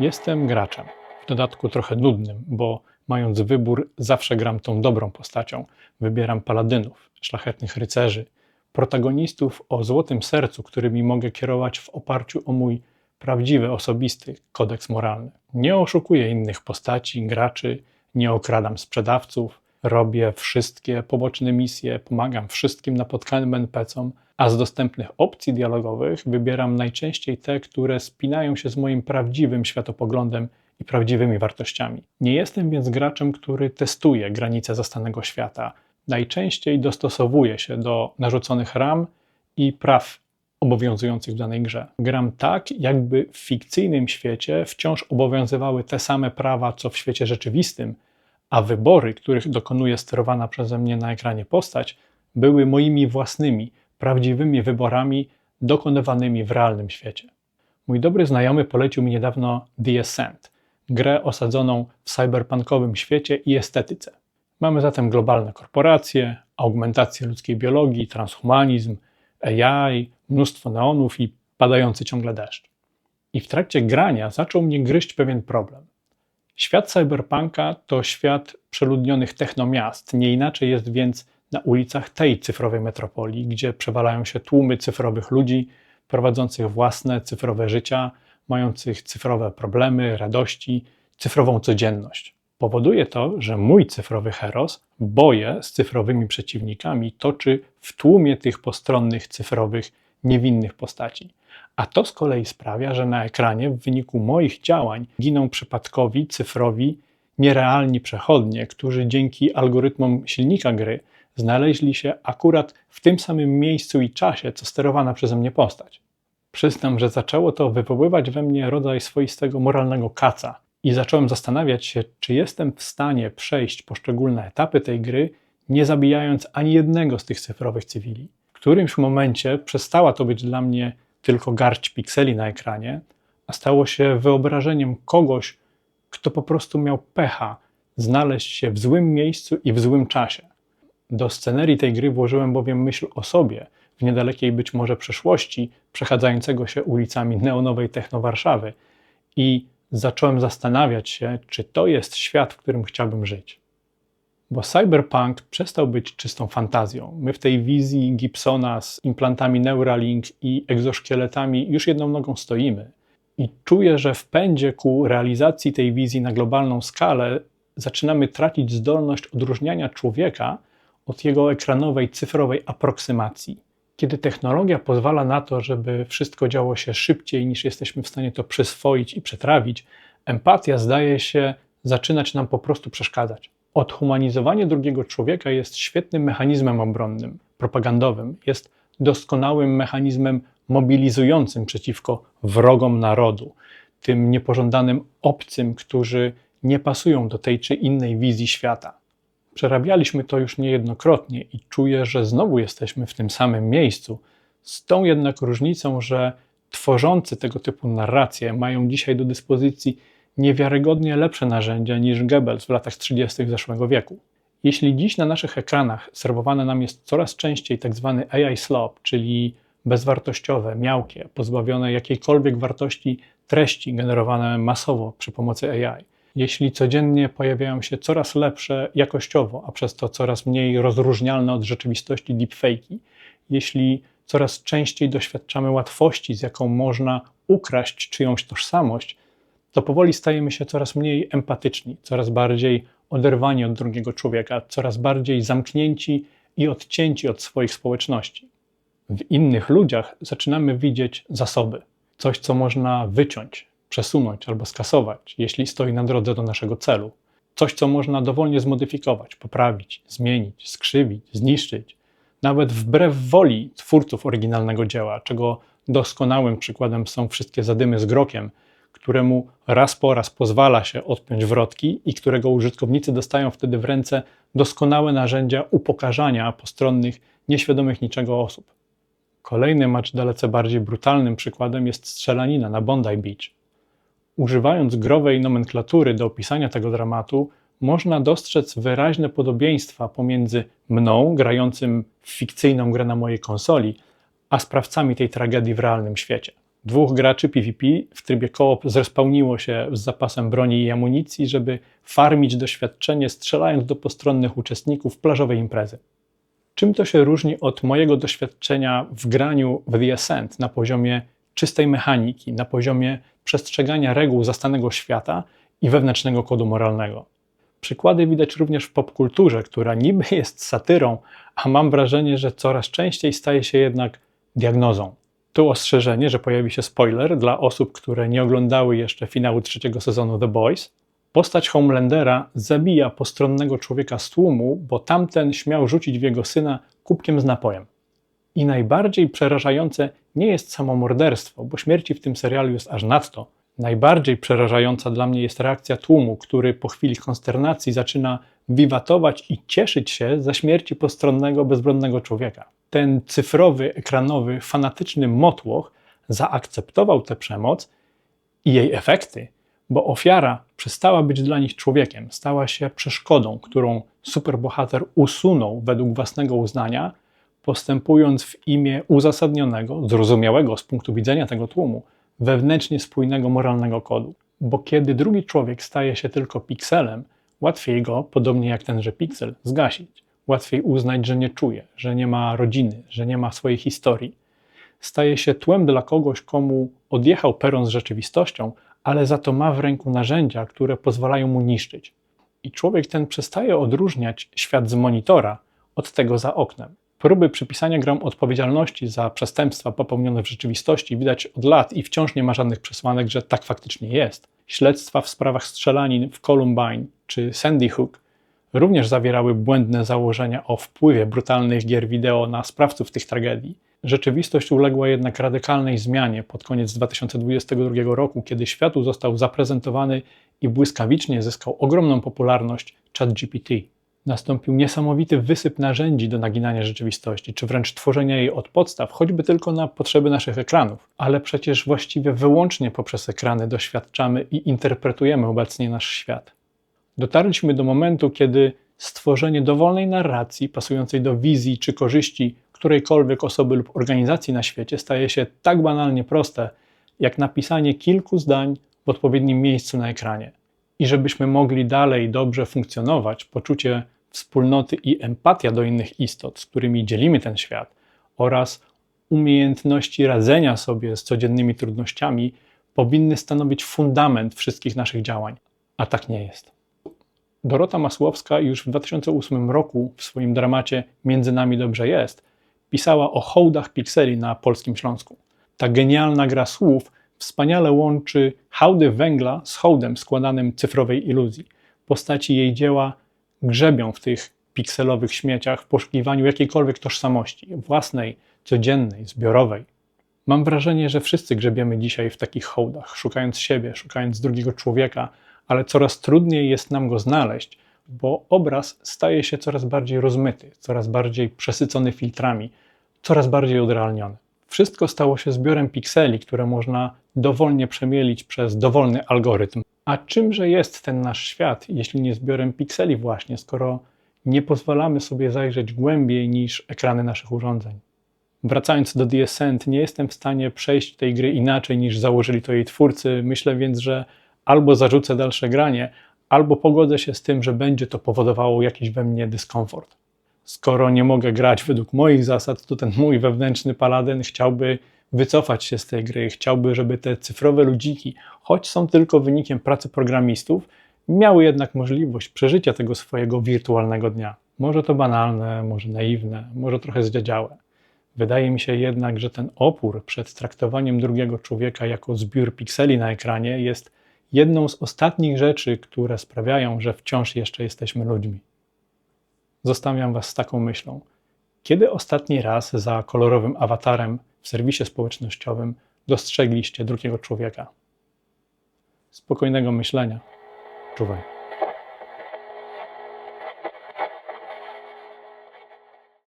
Jestem graczem, w dodatku trochę nudnym, bo mając wybór, zawsze gram tą dobrą postacią. Wybieram paladynów, szlachetnych rycerzy, protagonistów o złotym sercu, którymi mogę kierować w oparciu o mój prawdziwy, osobisty kodeks moralny. Nie oszukuję innych postaci, graczy, nie okradam sprzedawców, robię wszystkie poboczne misje, pomagam wszystkim napotkanym NPC-om, a z dostępnych opcji dialogowych wybieram najczęściej te, które spinają się z moim prawdziwym światopoglądem i prawdziwymi wartościami. Nie jestem więc graczem, który testuje granice zastanego świata. Najczęściej dostosowuje się do narzuconych ram i praw obowiązujących w danej grze. Gram tak, jakby w fikcyjnym świecie wciąż obowiązywały te same prawa, co w świecie rzeczywistym, a wybory, których dokonuje sterowana przeze mnie na ekranie postać, były moimi własnymi, prawdziwymi wyborami dokonywanymi w realnym świecie. Mój dobry znajomy polecił mi niedawno The Ascent, grę osadzoną w cyberpunkowym świecie i estetyce. Mamy zatem globalne korporacje, augmentację ludzkiej biologii, transhumanizm, AI, mnóstwo neonów i padający ciągle deszcz. I w trakcie grania zaczął mnie gryźć pewien problem. Świat cyberpunka to świat przeludnionych technomiast, nie inaczej jest więc na ulicach tej cyfrowej metropolii, gdzie przewalają się tłumy cyfrowych ludzi prowadzących własne cyfrowe życia, mających cyfrowe problemy, radości, cyfrową codzienność. Powoduje to, że mój cyfrowy heros boje z cyfrowymi przeciwnikami toczy w tłumie tych postronnych, cyfrowych, niewinnych postaci. A to z kolei sprawia, że na ekranie w wyniku moich działań giną przypadkowi, cyfrowi, nierealni przechodnie, którzy dzięki algorytmom silnika gry znaleźli się akurat w tym samym miejscu i czasie, co sterowana przeze mnie postać. Przyznam, że zaczęło to wywoływać we mnie rodzaj swoistego moralnego kaca i zacząłem zastanawiać się, czy jestem w stanie przejść poszczególne etapy tej gry, nie zabijając ani jednego z tych cyfrowych cywili. W którymś momencie przestała to być dla mnie tylko garść pikseli na ekranie, a stało się wyobrażeniem kogoś, kto po prostu miał pecha znaleźć się w złym miejscu i w złym czasie. Do scenerii tej gry włożyłem bowiem myśl o sobie, w niedalekiej być może przeszłości, przechadzającego się ulicami neonowej techno Warszawy i zacząłem zastanawiać się, czy to jest świat, w którym chciałbym żyć. Bo cyberpunk przestał być czystą fantazją. My w tej wizji Gibsona z implantami Neuralink i egzoszkieletami już jedną nogą stoimy. I czuję, że w pędzie ku realizacji tej wizji na globalną skalę zaczynamy tracić zdolność odróżniania człowieka od jego ekranowej, cyfrowej aproksymacji. Kiedy technologia pozwala na to, żeby wszystko działo się szybciej niż jesteśmy w stanie to przyswoić i przetrawić, empatia zdaje się zaczynać nam po prostu przeszkadzać. Odhumanizowanie drugiego człowieka jest świetnym mechanizmem obronnym, propagandowym, jest doskonałym mechanizmem mobilizującym przeciwko wrogom narodu, tym niepożądanym obcym, którzy nie pasują do tej czy innej wizji świata. Przerabialiśmy to już niejednokrotnie i czuję, że znowu jesteśmy w tym samym miejscu, z tą jednak różnicą, że tworzący tego typu narracje mają dzisiaj do dyspozycji niewiarygodnie lepsze narzędzia niż Goebbels w latach 30. zeszłego wieku. Jeśli dziś na naszych ekranach serwowane nam jest coraz częściej tzw. Tak AI slop, czyli bezwartościowe, miałkie, pozbawione jakiejkolwiek wartości treści generowane masowo przy pomocy AI, jeśli codziennie pojawiają się coraz lepsze jakościowo, a przez to coraz mniej rozróżnialne od rzeczywistości deepfake'i, jeśli coraz częściej doświadczamy łatwości, z jaką można ukraść czyjąś tożsamość, to powoli stajemy się coraz mniej empatyczni, coraz bardziej oderwani od drugiego człowieka, coraz bardziej zamknięci i odcięci od swoich społeczności. W innych ludziach zaczynamy widzieć zasoby, coś, co można wyciąć, przesunąć albo skasować, jeśli stoi na drodze do naszego celu. Coś, co można dowolnie zmodyfikować, poprawić, zmienić, skrzywić, zniszczyć, nawet wbrew woli twórców oryginalnego dzieła, czego doskonałym przykładem są wszystkie zadymy z grokiem, któremu raz po raz pozwala się odpiąć wrotki i którego użytkownicy dostają wtedy w ręce doskonałe narzędzia upokarzania postronnych, nieświadomych niczego osób. Kolejnym, acz dalece bardziej brutalnym przykładem jest strzelanina na Bondi Beach. Używając growej nomenklatury do opisania tego dramatu, można dostrzec wyraźne podobieństwa pomiędzy mną, grającym w fikcyjną grę na mojej konsoli, a sprawcami tej tragedii w realnym świecie. Dwóch graczy PvP w trybie koop zrespełniło się z zapasem broni i amunicji, żeby farmić doświadczenie, strzelając do postronnych uczestników plażowej imprezy. Czym to się różni od mojego doświadczenia w graniu w The Ascent na poziomie czystej mechaniki, na poziomie przestrzegania reguł zastanego świata i wewnętrznego kodu moralnego? Przykłady widać również w popkulturze, która niby jest satyrą, a mam wrażenie, że coraz częściej staje się jednak diagnozą. Tu ostrzeżenie, że pojawi się spoiler dla osób, które nie oglądały jeszcze finału trzeciego sezonu The Boys. Postać Homelandera zabija postronnego człowieka z tłumu, bo tamten śmiał rzucić w jego syna kubkiem z napojem. I najbardziej przerażające nie jest samo morderstwo, bo śmierci w tym serialu jest aż nadto. Najbardziej przerażająca dla mnie jest reakcja tłumu, który po chwili konsternacji zaczyna wiwatować i cieszyć się ze śmierci postronnego, bezbronnego człowieka. Ten cyfrowy, ekranowy, fanatyczny motłoch zaakceptował tę przemoc i jej efekty, bo ofiara przestała być dla nich człowiekiem, stała się przeszkodą, którą superbohater usunął według własnego uznania, postępując w imię uzasadnionego, zrozumiałego z punktu widzenia tego tłumu, wewnętrznie spójnego moralnego kodu. Bo kiedy drugi człowiek staje się tylko pikselem, łatwiej go, podobnie jak tenże piksel, zgasić. Łatwiej uznać, że nie czuje, że nie ma rodziny, że nie ma swojej historii. Staje się tłem dla kogoś, komu odjechał peron z rzeczywistością, ale za to ma w ręku narzędzia, które pozwalają mu niszczyć. I człowiek ten przestaje odróżniać świat z monitora od tego za oknem. Próby przypisania grom odpowiedzialności za przestępstwa popełnione w rzeczywistości widać od lat i wciąż nie ma żadnych przesłanek, że tak faktycznie jest. Śledztwa w sprawach strzelanin w Columbine czy Sandy Hook również zawierały błędne założenia o wpływie brutalnych gier wideo na sprawców tych tragedii. Rzeczywistość uległa jednak radykalnej zmianie pod koniec 2022 roku, kiedy światu został zaprezentowany i błyskawicznie zyskał ogromną popularność ChatGPT nastąpił niesamowity wysyp narzędzi do naginania rzeczywistości, czy wręcz tworzenia jej od podstaw, choćby tylko na potrzeby naszych ekranów. Ale przecież właściwie wyłącznie poprzez ekrany doświadczamy i interpretujemy obecnie nasz świat. Dotarliśmy do momentu, kiedy stworzenie dowolnej narracji pasującej do wizji czy korzyści którejkolwiek osoby lub organizacji na świecie staje się tak banalnie proste, jak napisanie kilku zdań w odpowiednim miejscu na ekranie i żebyśmy mogli dalej dobrze funkcjonować, poczucie wspólnoty i empatia do innych istot, z którymi dzielimy ten świat, oraz umiejętności radzenia sobie z codziennymi trudnościami powinny stanowić fundament wszystkich naszych działań, a tak nie jest. Dorota Masłowska już w 2008 roku w swoim dramacie Między nami dobrze jest pisała o hołdach pikseli na polskim Śląsku. Ta genialna gra słów wspaniale łączy hałdy węgla z hołdem składanym cyfrowej iluzji. Postaci jej dzieła grzebią w tych pikselowych śmieciach w poszukiwaniu jakiejkolwiek tożsamości, własnej, codziennej, zbiorowej. Mam wrażenie, że wszyscy grzebiemy dzisiaj w takich hołdach, szukając siebie, szukając drugiego człowieka, ale coraz trudniej jest nam go znaleźć, bo obraz staje się coraz bardziej rozmyty, coraz bardziej przesycony filtrami, coraz bardziej odrealniony. Wszystko stało się zbiorem pikseli, które można dowolnie przemielić przez dowolny algorytm. A czymże jest ten nasz świat, jeśli nie zbiorem pikseli właśnie, skoro nie pozwalamy sobie zajrzeć głębiej niż ekrany naszych urządzeń? Wracając do The Ascent, nie jestem w stanie przejść tej gry inaczej niż założyli to jej twórcy. Myślę więc, że albo zarzucę dalsze granie, albo pogodzę się z tym, że będzie to powodowało jakiś we mnie dyskomfort skoro nie mogę grać według moich zasad, to ten mój wewnętrzny paladyn chciałby wycofać się z tej gry, chciałby, żeby te cyfrowe ludziki, choć są tylko wynikiem pracy programistów, miały jednak możliwość przeżycia tego swojego wirtualnego dnia. Może to banalne, może naiwne, może trochę zdziadziałe. Wydaje mi się jednak, że ten opór przed traktowaniem drugiego człowieka jako zbiór pikseli na ekranie jest jedną z ostatnich rzeczy, które sprawiają, że wciąż jeszcze jesteśmy ludźmi. Zostawiam Was z taką myślą. Kiedy ostatni raz za kolorowym awatarem w serwisie społecznościowym dostrzegliście drugiego człowieka? Spokojnego myślenia. Czuwaj.